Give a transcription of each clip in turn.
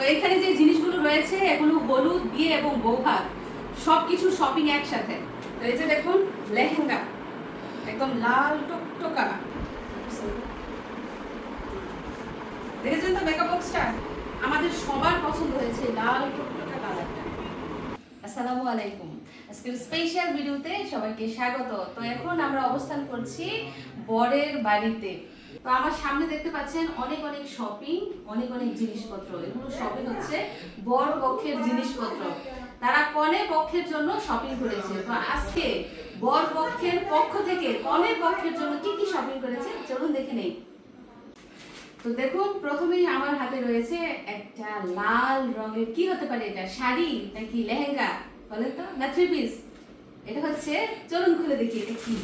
তো এখানে যে জিনিসগুলো রয়েছে, এগুলো হলুদ, বিয়ে এবং বৌভাত সব কিছু শপিং একসাথে তো এই দেখুন, লেহেঙ্গা, একদম লাল টকটকা। দেখেছেন তো মেকআপ বক্সটা আমাদের সবার পছন্দ হয়েছে লাল টকটকা কালারটা। আসসালামু আলাইকুম। আজকের স্পেশাল ভিডিওতে সবাইকে স্বাগত। তো এখন আমরা অবস্থান করছি বরের বাড়িতে। তো আমার সামনে দেখতে পাচ্ছেন অনেক অনেক শপিং অনেক অনেক জিনিসপত্র। এগুলো শপিং হচ্ছে বর পক্ষের জিনিসপত্র। তারা কনে পক্ষের জন্য শপিং করেছে। তো আজকে বর পক্ষের পক্ষ থেকে কনে পক্ষের জন্য কি কি শপিং করেছে চলুন দেখে নেই। তো দেখুন, প্রথমেই আমার হাতে রয়েছে একটা লাল রঙের, কি হতে পারে এটা? শাড়ি নাকি লেহেঙ্গা? বলেন তো, না থ্রি পিস এটা হচ্ছে, চলুন খুলে দেখি এটা কি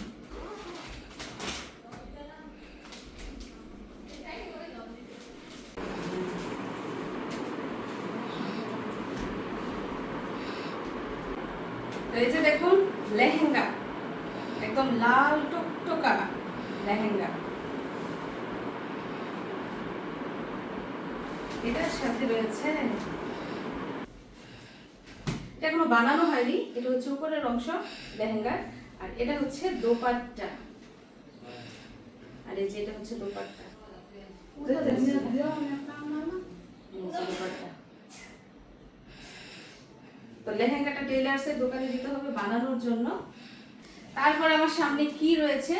তো এই যে দেখুন লেহেঙ্গা একদম লাল টকটকা লেহেঙ্গা। এটার সাথে রয়েছে এটা এখনও বানানো হয়নি। এটা হচ্ছে উপরের অংশ লেহেঙ্গার আর এটা হচ্ছে দোপাট্টা। আর এই যে এটা হচ্ছে দোপাট্টা। তো লেহেঙ্গাটা টেলার্সের দোকানে দিতে হবে বানানোর জন্য। তারপর আমার সামনে কি রয়েছে?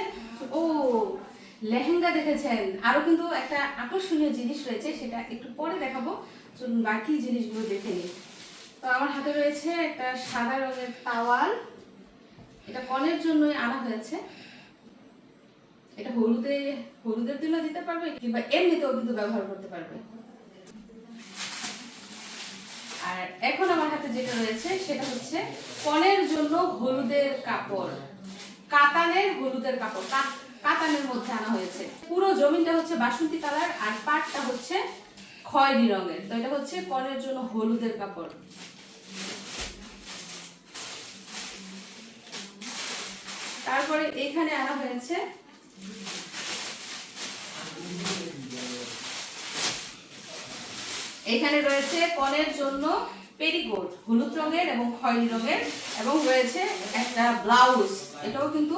ও, লেহেঙ্গা দেখেছেন। আরও কিন্তু একটা আকর্ষণীয় জিনিস রয়েছে, সেটা একটু পরে দেখাবো। চলুন বাকি জিনিসগুলো দেখে নিই। তো আমার হাতে রয়েছে একটা সাদা রঙের তাওয়াল। এটা কনের জন্যই আনা হয়েছে। এটা হলুদে, হলুদের দিনও দিতে পারবে কিংবা এমনিতেও কিন্তু ব্যবহার করতে পারবে। আর এখন আমার হাতে যেটা রয়েছে, সেটা হচ্ছে কনের জন্য হলুদের কাপড়। কাতানের হলুদের কাপড় কাতানের মধ্যে আনা হয়েছে। পুরো জমিনটা হচ্ছে বাসন্তী কালার, আর পাটটা হচ্ছে খয়েরি রঙের। তো এটা হচ্ছে কনের জন্য হলুদের কাপড়। তারপরে এখানে আনা হয়েছে এখানে রয়েছে কনের জন্য পেরিকোট হলুদ রঙের এবং খয়েরি রঙের, এবং রয়েছে একটা ব্লাউজ। এটাও কিন্তু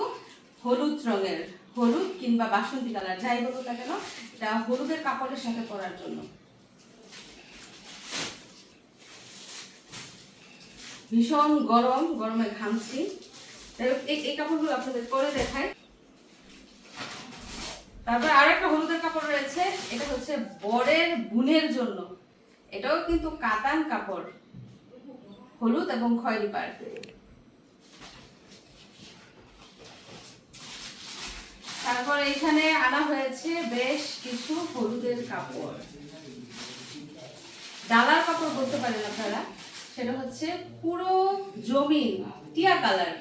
হলুদ রঙের, হলুদ কিংবা বাসন্তী কালার, যাই বলুক না কেন, এটা হলুদের কাপড়ের সাথে পরার জন্য। ভীষণ গরম, গরমে ঘামছি। এই কাপড়গুলো আপনাদের করে দেখায় তারপর আর একটা হলুদের কাপড় রয়েছে, এটা হচ্ছে বরের বুনের জন্য। এটাও কিন্তু কাতান কাপড়, হলুদ এবং খয়েরি পাড়। তারপর এখানে আনা হয়েছে বেশ কিছু হলুদের কাপড়। ডালার কাপড় বলতে পারেন আপনারা, সেটা হচ্ছে পুরো জমিন টিয়া কালার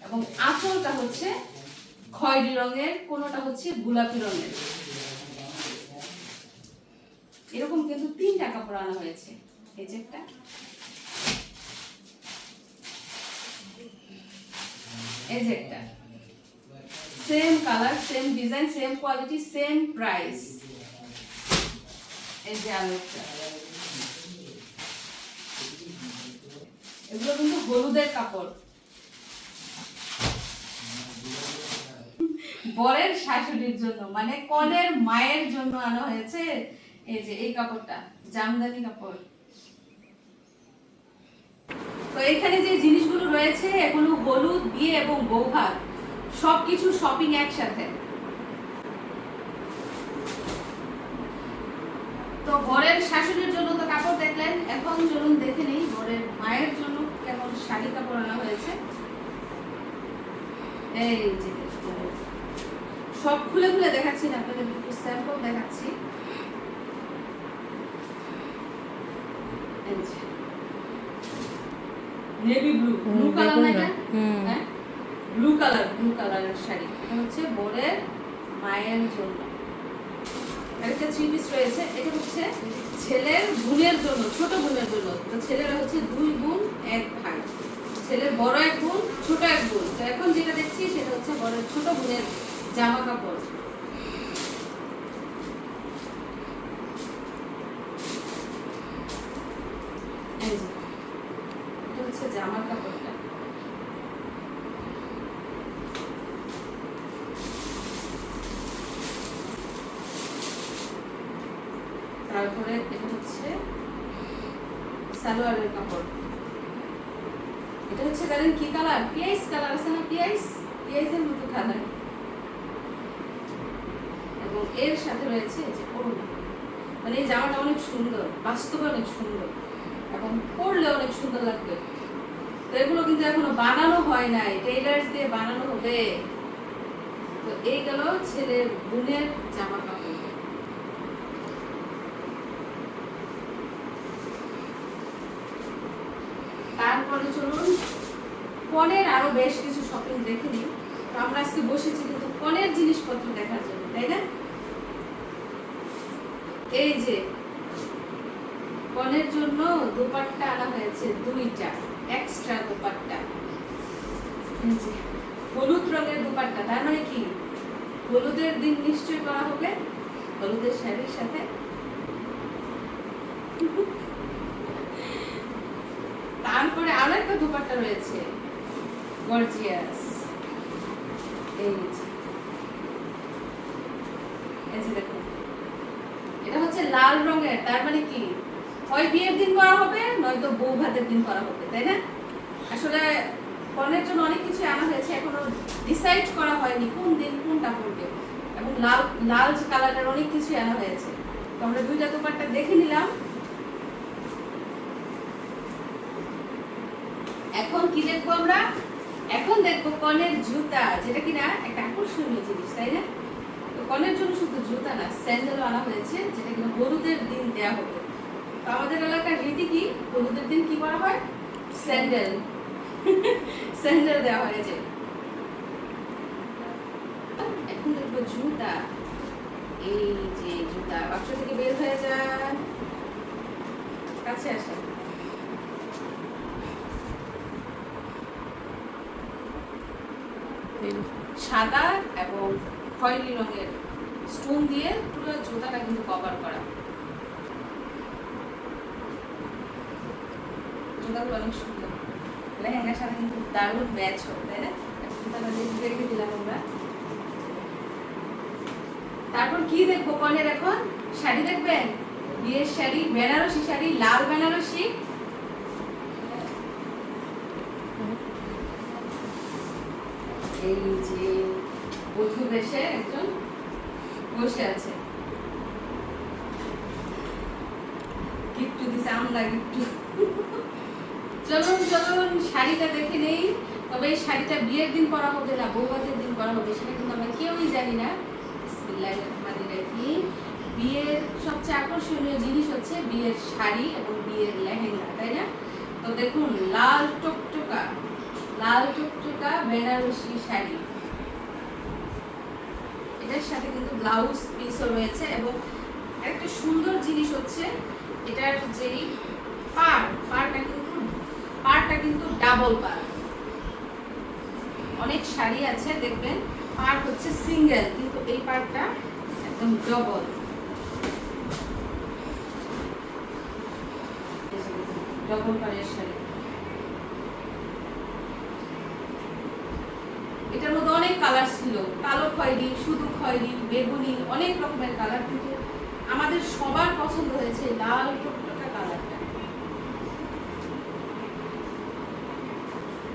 এবং আঁচলটা হচ্ছে খয়েরি রঙের, কোনোটা হচ্ছে গোলাপি রঙের। এরকম কিন্তু তিনটা কাপড় আনা হয়েছে, এই যে একটা। এই যে একটা। Same colour same design same quality same price এই যে আরও একটা এগুলো কিন্তু হলুদের কাপড়। বরের শাশুড়ির জন্য মানে কনের মায়ের জন্য আনা হয়েছে এই যে, এই কাপড়টা, জামদানি কাপড়। তো এখানে যে জিনিসগুলো রয়েছে, এগুলো হলুদ, বিয়ে এবং বৌভাত। সবকিছু শপিং একসাথে। তো বরের শাশুড়ির জন্য তো কাপড় দেখলেন এখন চলুন দেখে নেই বরের মায়ের জন্য কেমন শাড়ি কাপড় আনা হয়েছে। এই যে সব খুলে খুলে দেখাচ্ছি না আপনাদের একটু স্যাম্পল দেখাচ্ছি। নেভি ব্লু ব্লু কালার না এটা? হ্যাঁ? ব্লু কালার ব্লু কালারের শাড়ি। এটা হচ্ছে বরের মায়ের জন্য। একটা থ্রি পিস রয়েছে। এটা হচ্ছে ছেলের বোনের জন্য, ছোট বোনের জন্য। তো ছেলেরা হচ্ছে দুই বোন এক ভাই ছেলের বড় এক বোন ছোট এক বোন তো এখন যেটা দেখছি, সেটা হচ্ছে বড় ছোট বোনের জামা কাপড় এই যে এটা হচ্ছে জামার কাপড়টা তারপরে এটা হচ্ছে সালোয়ারের কাপড়। এটা হচ্ছে কারেন কি কালার? পিয়াইস কালার আছে না? পিয়াইস? পিয়াইসের মতো কালার এবং এর সাথে রয়েছে যে ওড়না। মানে এই জামাটা অনেক সুন্দর, বাস্তবে অনেক সুন্দর। এবং পরলে অনেক সুন্দর লাগবে। তো এগুলো কিন্তু এখনও বানানো হয় নাই টেইলার্স দিয়ে বানানো হবে। তো এই গেল ছেলের বোনের জামা কাপড়। তারপরে চলুন কনের আরও বেশ কিছু শপিং দেখে নিই। তো আমরা আজকে বসেছি কিন্তু কনের জিনিসপত্র দেখার জন্য, তাই না? এই যে কনের জন্য দোপাট্টা আনা হয়েছে, দুইটা এক্সট্রা দোপাট্টা। হলুদ রঙের দোপাট্টা, তার মানে কি? হলুদের দিন নিশ্চয় করা হবে, হলুদের শাড়ির সাথে তারপরে আরও একটা দোপাট্টা রয়েছে। গর্জিয়াস এই এটা হচ্ছে লাল রঙের, তার মানে কি? হয় বিয়ের দিন করা হবে, নয়তো বউ ভাতের দিন করা হবে, তাই না? আসলে কনের জন্য অনেক কিছু আনা হয়েছে, এখনও ডিসাইড করা হয়নি কোন দিন কোনটা পড়বে এবং লাল লাল কালারের অনেক কিছু আনা হয়েছে। তো আমরা দুইটা দোপাট্টা দেখে নিলাম এখন কি দেখব আমরা। এখন দেখব কনের জুতা, যেটা কিনা একটা আকর্ষণীয় জিনিস, তাই না? তো কনের জন্য শুধু জুতা না, স্যান্ডেলও আনা হয়েছে, যেটা কিনা হলুদের দিন দেয়া হবে। তো আমাদের এলাকার রীতি কি? হলুদের দিন কি করা হয়? স্যান্ডেল। স্যান্ডেল দেওয়া হয়েছে এখন দেখব জুতা। এই যে জুতা, বাক্স থেকে বের হয়ে যান। কাছে আসেন। সাদা এবং খয়েরি রঙের স্টোন দিয়ে পুরো জুতাটা কিন্তু কভার করা। জুতাগুলো অনেক সুন্দর। লেহেঙ্গার সাথে কিন্তু দারুণ ম্যাচ হবে তাই না? জুতাটা রেখে দিলাম আমরা। তারপর কি দেখব কনের এখন? শাড়ি দেখবেন? বিয়ের শাড়ি, বেনারসি শাড়ি, লাল বেনারসি এই বধূ বেশে একজন বসে আছে। গিফটু দিছে, আমরা গিফটু চলুন চলুন, শাড়িটা দেখে নেই। তবে এই শাড়িটা বিয়ের দিন পরা হবে না, বৌভাতের দিন পরা হবে, সেটা কিন্তু আমরা কেউই জানি না। বিয়ের সবচেয়ে আকর্ষণীয় জিনিস হচ্ছে বিয়ের শাড়ি এবং বিয়ের লেহেঙ্গা, তাই না? তো দেখুন, লাল টকটকা। লাল টুকটুকা বেনারসি শাড়ি। এটার সাথে কিন্তু ব্লাউজ পিসও রয়েছে এবং একটা সুন্দর জিনিস হচ্ছে, এটার যেই পার পারটা কিন্তু পারটা কিন্তু ডাবল পার অনেক শাড়ি আছে, দেখবেন পার হচ্ছে সিঙ্গেল কিন্তু এই পারটা একদম ডবল ডবল পারের শাড়ি এটার মধ্যে অনেক কালার কালো খয়েরি, শুধু খয়েরি, বেগুনি, অনেক রকমের কালার কিন্তু আমাদের সবার পছন্দ হয়েছে লাল টকটকা কালারটা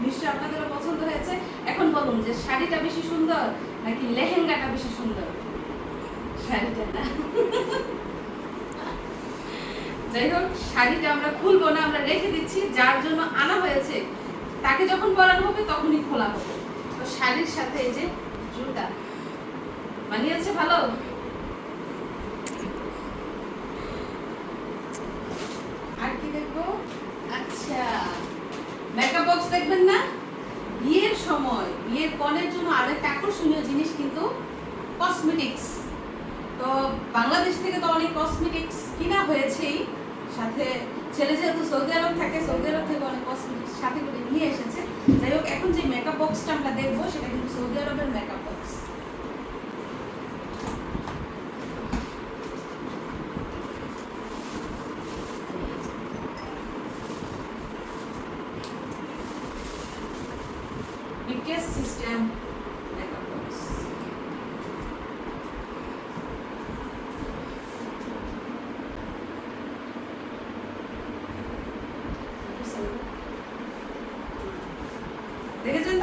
নিশ্চয় আপনাদেরও পছন্দ হয়েছে। এখন বলুন যে শাড়িটা বেশি সুন্দর নাকি লেহেঙ্গাটা বেশি সুন্দর? শাড়িটা না। যাই হোক, শাড়িটা আমরা খুলবো না, আমরা রেখে দিচ্ছি। যার জন্য আনা হয়েছে, তাকে যখন পরানো হবে তখনই খোলা হবে। শাড়ির সাথে এই যে জুতা। মানিয়েছে ভালো? আর কি দেখব? আচ্ছা। মেকআপ বক্স দেখবেন না? বিয়ের সময়, বিয়ের কনের জন্য আরেকটা আকর্ষণীয় জিনিস কিন্তু কসমেটিক্স তো বাংলাদেশ থেকে তো অনেক কসমেটিক্স কিনা হয়েছেই। সাথে ছেলে যেহেতু সৌদি আরব থাকে, সৌদি আরব থেকে অনেক কসমেটিক্স সাথে করে নিয়ে এসেছে। যাই হোক এখন যে মেকআপ বক্সটা আমরা দেখব সেটা কিন্তু সৌদি আরবের makeup box case system makeup box দেখেছেন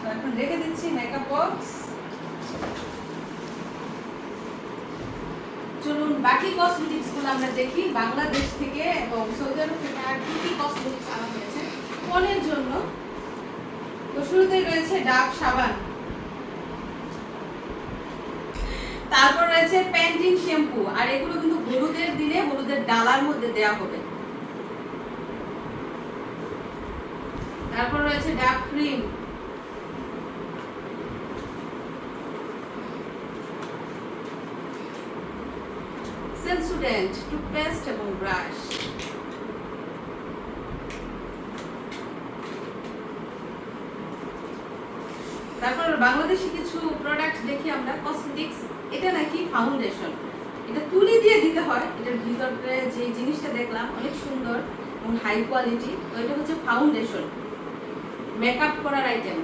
তো এখন রেখে দিচ্ছি মেকআপ বক্স চলুন বাকি আমরা দেখি, বাংলাদেশ থেকে এবং সৌদি আরব থেকে আর কসমেটিক্স আনা হয়েছে। কনের জন্য তো শুরুতেই রয়েছে ডাব সাবান। তারপর রয়েছে প্যান্টিন শ্যাম্পু আর এগুলো কিন্তু হলুদের দিনে হলুদের ডালার মধ্যে দেওয়া হবে। তারপর রয়েছে ডাব ক্রিম। সেন্সুডেন্ট, টুথপেস্ট এবং ব্রাশ। তারপর বাংলাদেশি কিছু প্রোডাক্ট দেখি আমরা কসমেটিক্স এটা নাকি ফাউন্ডেশন এটা তুলি দিয়ে দিতে হয়, এটার ভিতরে যে জিনিসটা দেখলাম, অনেক সুন্দর এবং হাই কোয়ালিটি তো এটা হচ্ছে ফাউন্ডেশন মেকআপ করার আইটেম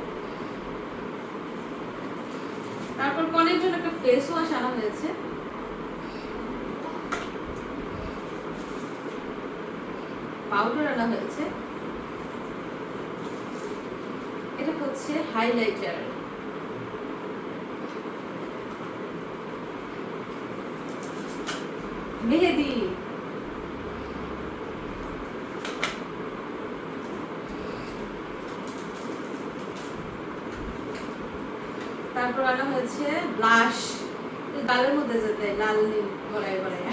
তারপর কনের জন্য একটা ফেস ওয়াশ আনা হয়েছে। পাউডার আনা হয়েছে। এটা হচ্ছে হাইলাইটার হয়েছে ব্লাশ গালের মধ্যে যেতে লাল নীল গলায় গলায়।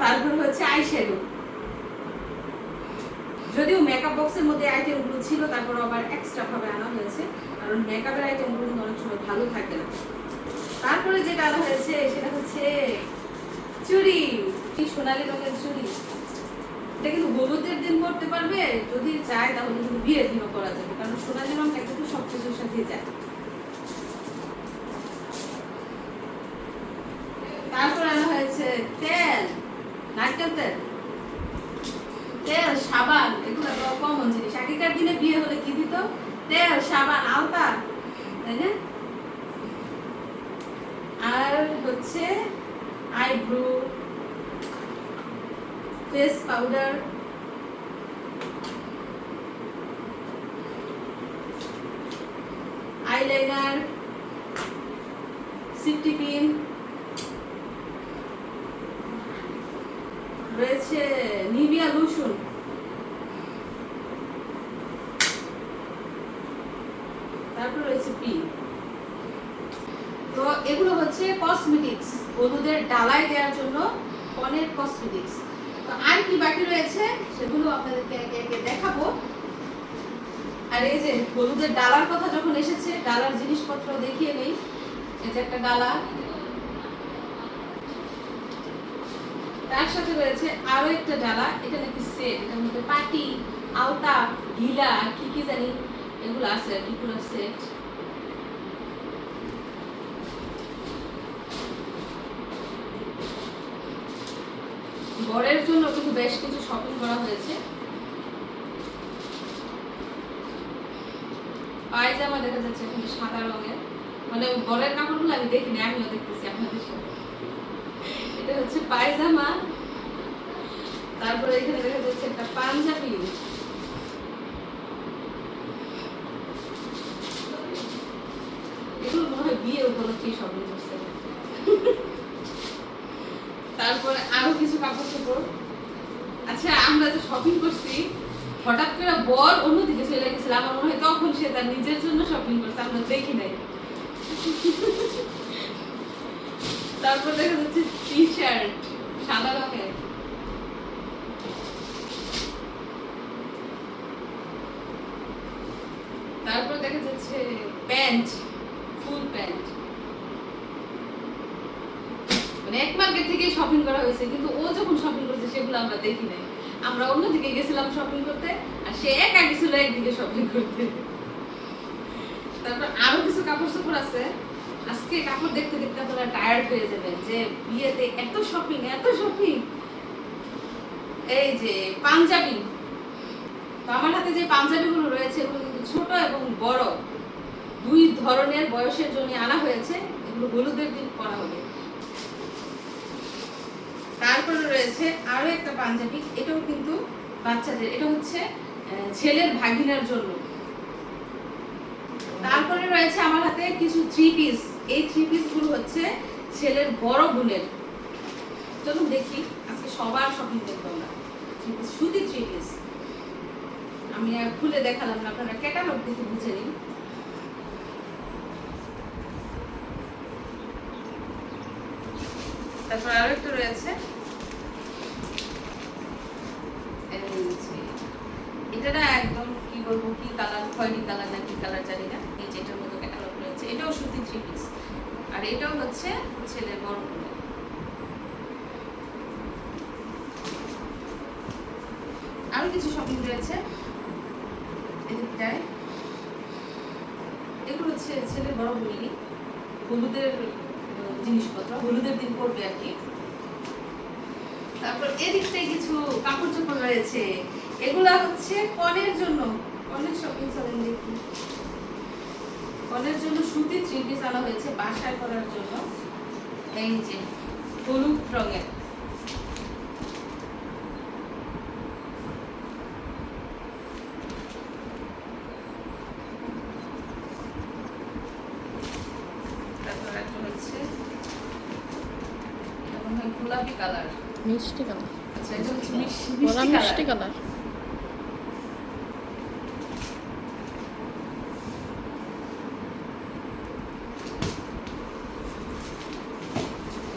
তারপর হচ্ছে আইশ্যাডো যদিও মেকআপ বক্সের মধ্যে আইটেমগুলো ছিল, তারপর আবার এক্সট্রা ভাবে আনা হয়েছে। কারণ মেকআপের আইটেমগুলো অনেক সময় ভালো থাকে না। তারপরে যেটা আনা হয়েছে, সেটা হচ্ছে চুরি কি সোনালী রঙের চুড়ি। এটা কিন্তু হলুদের দিন পড়তে পারবে, যদি চায় তাহলে কিন্তু বিয়ের দিনও করা যাবে। কারণ সোনালী রঙটা কিন্তু সব কিছুর সাথে যায়। তারপর আনা হয়েছে তেল, নারকেল তেল। তেল, সাবান, এগুলো কমন জিনিস। আগেকার দিনে বিয়ে হলে কি দিত? তেল, সাবান, আলতা, তাই না? আর হচ্ছে eyebrow face powder eyeliner safety pin রয়েছে নিভিয়া লোশন। তারপর রয়েছে পিন তো এগুলো হচ্ছে কসমেটিক্স হলুদের ডালায় দেওয়ার জন্য কনের কসমেটিক্স আর কি বাকি রয়েছে সেগুলো আপনাদেরকে একে একে দেখাবো। আর এই যে হলুদের ডালার কথা যখন এসেছে, ডালার জিনিসপত্র দেখিয়ে নেই। এই যে একটা ডালা। তার সাথে রয়েছে আরও একটা ডালা। এটা নাকি সেট এটার মধ্যে পাটি, আলতা ঢিলা কি কি জানি এগুলো আছে আর কি, পুরো সেট বরের জন্য কিন্তু বেশ কিছু শপিং করা হয়েছে। পায়জামা দেখা যাচ্ছে এখানে সাদা রঙের। মানে বরের কাপড়গুলো আমি দেখিনি, আমিও দেখতেছি আপনাদের সাথে এটা হচ্ছে পায়জামা। তারপরে এখানে দেখা যাচ্ছে একটা পাঞ্জাবি। এগুলো মনে হয় বিয়ে উপলক্ষে শপিং করছে। তারপরে আরও কিছু কাপড় চোপড় আচ্ছা আমরা যে শপিং করছি, হঠাৎ করে বর অন্যদিকে চলে গেছিল। আমার মনে হয় তখন সে তার নিজের জন্য শপিং করছে, আমরা দেখি নাই। তারপর দেখা যাচ্ছে টি শার্ট সাদা রঙের। তারপর দেখা যাচ্ছে প্যান্ট ফুল প্যান্ট মানে এক মার্কেট থেকে শপিং করা হয়েছে, কিন্তু ও যখন শপিং করছে, সেগুলো আমরা দেখি নাই। আমরা অন্যদিকে গেছিলাম শপিং করতে, আর সে একা গেছিল একদিকে শপিং করতে। তারপর আরও কিছু কাপড় চোপড় আছে। আজকে কাপড় দেখতে দেখতে আপনারা টায়ার্ড হয়ে যাবেন যে, বিয়েতে এত শপিং এত শপিং এই যে পাঞ্জাবি। তো আমার হাতে যে পাঞ্জাবিগুলো রয়েছে ছোট এবং বড়। দুই ধরনের বয়সের জন্য আনা হয়েছে, এগুলো হলুদের দিন করা হবে। তারপরে রয়েছে আরও একটা পাঞ্জাবি, এটাও কিন্তু বাচ্চাদের, এটা হচ্ছে ছেলের ভাগিনার জন্য। তারপরে রয়েছে আমার হাতে কিছু থ্রি পিস এই থ্রি পিসগুলো হচ্ছে ছেলের বড় বোনের। চলুন দেখি, আজকে সবার শপিং দেখব আমরা। সুতি থ্রি পিস আমি আর খুলে দেখালাম না, আপনারা ক্যাটালগ দেখে বুঝে নিন। তারপর আরও একটা রয়েছে। এটা না একদম কি বলব, কি কালার খয়েরি কালার না কি কালার জানি না, এই যে এটার মতো ক্যাটালগ রয়েছে, এটাও সুতি থ্রি পিস আর এটাও হচ্ছে ছেলে বড় বোনের। আরও কিছু শপিং রয়েছে। এদিকটায় এগুলো হচ্ছে ছেলে বড় হলুদের জিনিসপত্র, হলুদের দিন পড়বে আর কি। তারপর এদিকটায় কিছু কাপড় চোপড় রয়েছে। এগুলা হচ্ছে কনের জন্য। অনেক শপিং চলেন দেখি। কনের জন্য সুতির থ্রি আনা হয়েছে বাসায় করার জন্য। এই যে, হলুদ রঙের তারপর একটা হচ্ছে এটা মনে হয় গোলাপি কালার মিষ্টি কালার। আচ্ছা ওরা মিষ্টি কালার।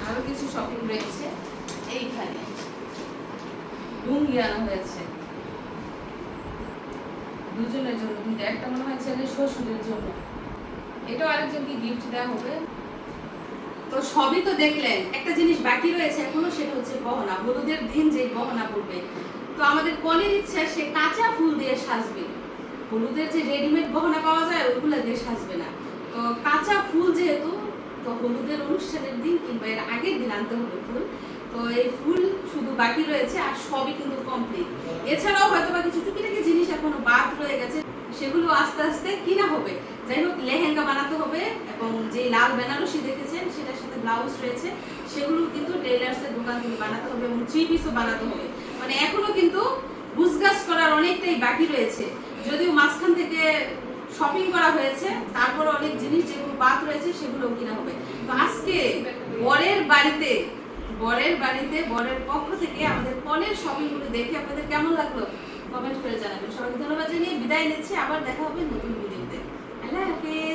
আরও কিছু শপিং রয়েছে। এইখানে। লুঙ্গি আনা হয়েছে। দুজনের জন্য। দুইটা একটা মনে হয় ছেলে শ্বশুরের জন্য। এটাও আরেকজনকে গিফট দেওয়া হবে। তো সবই তো দেখলেন। একটা জিনিস বাকি রয়েছে এখনও, সেটা হচ্ছে গহনা। হলুদের দিন যে গহনা পড়বে তো আমাদের কনের ইচ্ছা, সে কাঁচা ফুল দিয়ে সাজবে। হলুদের যে রেডিমেড গহনা পাওয়া যায়, ওইগুলো দিয়ে সাজবে না। তো কাঁচা ফুল যেহেতু, তো হলুদের অনুষ্ঠানের দিন কিংবা এর আগের দিন আনতে হবে ফুল। তো এই ফুল শুধু বাকি রয়েছে আর সবই কিন্তু কমপ্লিট এছাড়াও হয়তো বা কিছু টুকিটাকি জিনিস এখনও বাদ রয়ে গেছে, সেগুলো আস্তে আস্তে কিনা হবে। যাই হোক, লেহেঙ্গা বানাতে হবে এবং যে লাল বেনারসি দেখেছেন সাথে ব্লাউজ রয়েছে, সেগুলো কিন্তু টেইলার্সের দোকান থেকে বানাতে হবে এবং থ্রি পিসও বানাতে হবে। মানে এখনও কিন্তু গুছগাছ করার অনেকটাই বাকি রয়েছে। যদিও মাঝখান থেকে শপিং করা হয়েছে তারপর অনেক জিনিস যেগুলো বাদ রয়েছে সেগুলো কিনা হবে। তো আজকে বরের বাড়িতে বরের বাড়িতে, বরের পক্ষ থেকে আমাদের কনের শপিংগুলো দেখে আপনাদের কেমন লাগল কমেন্ট করে জানাবেন। সবাইকে ধন্যবাদ জানিয়ে বিদায় নিচ্ছি, আবার দেখা হবে নতুন ভিডিওতে। আল্লাহ হাফেজ।